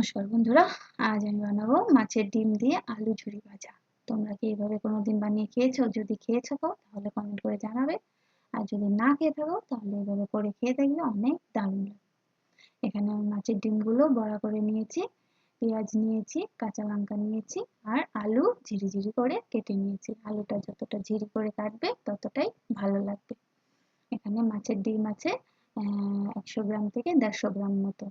নমস্কার বন্ধুরা, আজ আমি বানাবো মাছের ডিম দিয়ে আলু ঝুরি ভাজা। তোমরা কি এইভাবে কোনোদিন বানিয়ে খেয়েছো? যদি খেয়ে থাকো তাহলে কমেন্ট করে জানাবে। আর যদি না খেয়ে থাকো, তাহলে এভাবে করে খেয়ে দেখবে অনেক দারুণ লাগে। এখানে আমি মাছের ডিমগুলো বড়া করে নিয়েছি, পেঁয়াজ নিয়েছি, কাঁচা লঙ্কা নিয়েছি, আর আলু ঝিরি ঝিরি করে কেটে নিয়েছি। আলুটা যতটা ঝিরি করে কাটবে, ততটাই ভালো লাগবে। এখানে মাছের ডিম আছে একশো গ্রাম থেকে দেড়শো গ্রাম মতো।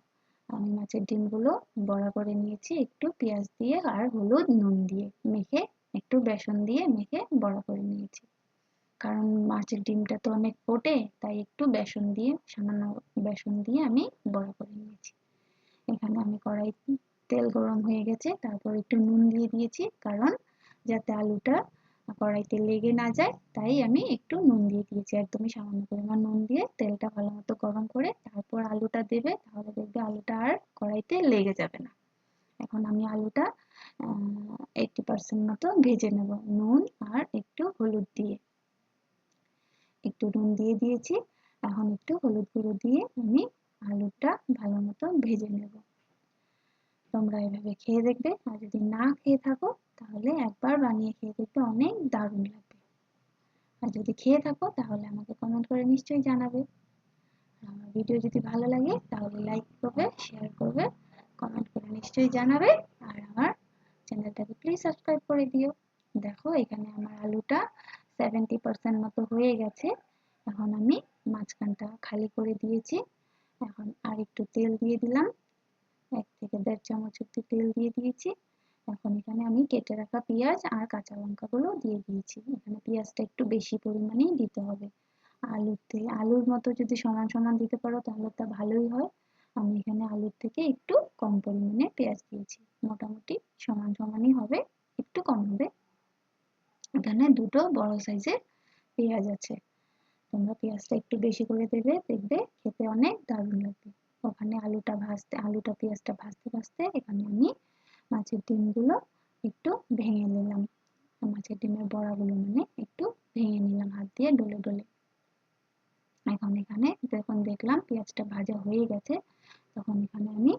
আমি মাছের ডিমগুলো বড়া করে নিয়েছি, একটু পেঁয়াজ দিয়ে আর হলুদ নুন দিয়ে মেখে, একটু বেসন দিয়ে মেখে বড়া করে নিয়েছি। কারণ মাছের ডিমটা তো অনেক ফোটে, তাই একটু বেসন দিয়ে, সামান্য বেসন দিয়ে আমি বড়া করে নিয়েছি। এখানে আমি কড়াই তেল গরম হয়ে গেছে, তারপর একটু নুন দিয়ে দিয়েছি, কারণ যাতে আলুটা কড়াইতে লেগে না যায়, তাই আমি একটু নুন দিয়ে দিয়েছি, একদমই সামান্য পরিমাণ নুন দিয়ে তেলটা ভালো মতো গরম করে তারপর আলুটা দেবে, তাহলে দেখবে আলুটা আর কড়াইতে লেগে যাবে না। এখন আমি আলুটা এইটটি পার্সেন্ট মতো ভেজে নেব, নুন আর একটু হলুদ দিয়ে। একটু নুন দিয়ে দিয়েছি, এখন একটু হলুদ গুঁড়ো দিয়ে আমি আলুটা ভালো মতো ভেজে নেব। তোমরা এভাবে খেয়ে দেখবে। আর যদি না খেয়ে থাকো, তাহলে একবার বানিয়ে খেয়ে দেখবে অনেক দারুণ লাগবে। আর যদি খেয়ে থাকো, তাহলে আমাকে কমেন্ট করে নিশ্চয়ই জানাবে। আমার ভিডিও যদি ভালো লাগে, তাহলে লাইক করবে শেয়ার করবে কমেন্ট করে নিশ্চয়ই জানাবে। আর আমার চ্যানেলটাকে প্লিজ সাবস্ক্রাইব করে দিও। দেখো, এখানে আমার আলুটা সেভেন্টি পার্সেন্ট মতো হয়ে গেছে। এখন আমি মাঝখানটা খালি করে দিয়েছি। এখন আর একটু তেল দিয়ে দিলাম। এক থেকে দেড় চামচ একটু তেল দিয়ে দিয়েছি। এখন এখানে আমি কেটে রাখা পেঁয়াজ আর কাঁচা লঙ্কাগুলো দিয়ে দিয়েছি। এখানে পেঁয়াজটা একটু বেশি পরিমাণেই দিতে হবে। আলুর আলুতে আলুর মতো যদি সমান সমান দিতে পারো তাহলে তা ভালোই হয়। আমি এখানে আলুর থেকে একটু কম পরিমাণে পেঁয়াজ দিয়েছি। মোটামুটি সমান সমানই হবে, একটু কম হবে। এখানে দুটো বড় সাইজের পেঁয়াজ আছে। তোমরা পেঁয়াজটা একটু বেশি করে দেবে, দেখবে খেতে অনেক দারুণ লাগবে। ওখানে আলুটা ভাজতে, আলুটা, পেঁয়াজটা ভাজতে ভাজতে এখানে আমি মাছের ডিমগুলো একটু ভেঙে নিলাম। মাছের ডিমের বড়াগুলো মানে একটু ভেঙে নিলাম, হাত দিয়ে ডলে ডলে। এখন এখানে যখন দেখলাম পেঁয়াজটা ভাজা হয়ে গেছে, তখন এখানে আমি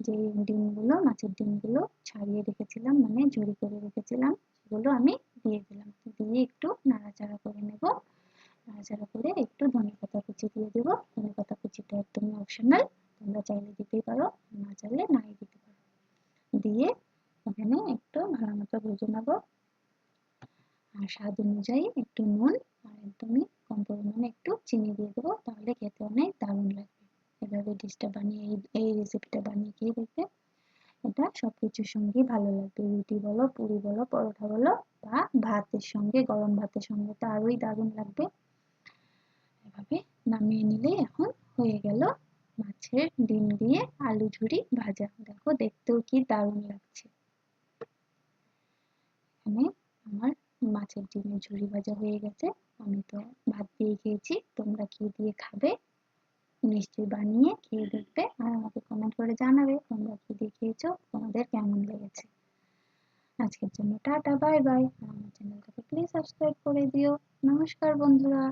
যে ডিমগুলো, মাছের ডিমগুলো ছাড়িয়ে রেখেছিলাম মানে ঝুড়ি করে রেখেছিলাম, সেগুলো আমি দিয়ে দিলাম। দিয়ে একটু নাড়াচাড়া করে নেব। নাড়াচাড়া করে একটু ধনে পাতা কুচি দিয়ে দেবো। ধনে পাতা কুচিটা একদমই অপশনাল তোমরা চাইলে দিতেই পারো, না চাইলে নাই দিতে পারো। দিয়ে এখানে একটু ভালো মতো ভেজে নেব। আর স্বাদ অনুযায়ী একটু নুন আর একদমই কম পরিমাণে একটু চিনি দিয়ে দেবো, তাহলে খেতে অনেক দারুণ লাগবে। এভাবে ডিশটা বানিয়ে, এই এই রেসিপিটা বানিয়ে খেয়ে দেখবে এটা সব কিছুর সঙ্গেই ভালো লাগবে। রুটি বলো, পুরি বলো, পরোটা বলো বা ভাতের সঙ্গে, গরম ভাতের সঙ্গে তো আরোই দারুণ লাগবে। এভাবে নামিয়ে নিলে এখন হয়ে গেল মাছের ডিম দিয়ে আলু ঝুরি ভাজা। দেখো দেখতেও কি দারুণ লাগছে। এখানে আমার মাছের ডিমের ঝুরি ভাজা হয়ে গেছে। আমি তো ভাত দিয়ে খেয়েছি, তোমরা কি দিয়ে খাবে? নিশ্চয়ই বানিয়ে খেয়ে দেখবে আর আমাকে কমেন্ট করে জানাবে তোমরা কি দিয়ে খেয়েছো, তোমাদের কেমন লেগেছে। আজকের জন্য টাটা বাই বাই আমার চ্যানেলটাকে প্লিজ সাবস্ক্রাইব করে দিও। নমস্কার বন্ধুরা।